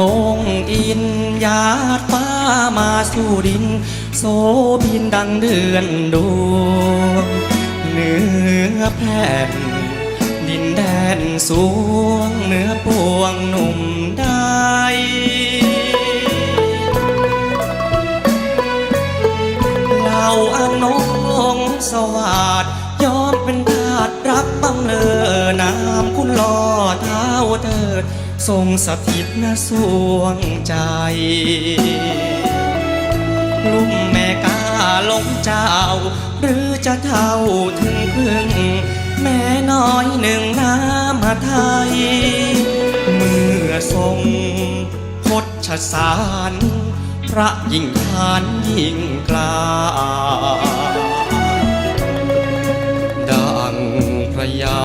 งงอินญาตฟ้ามาสู่ดินโซบินดังเดือนดวงเหนือแผ่นดินแดนสวงเหนือปวงหนุ่มได้เหล่าอนงสวัสดยอม เท้าเธอทรงสถิตนสวงใจลุ่มแม่กาลงเจ้า หรือจะเท่าถึงพึ่ง แม่น้อยหนึ่งน้ำมาไทย เมื่อทรงพชสาร พระยิ่งทานยิ่งกล้าดังพระยา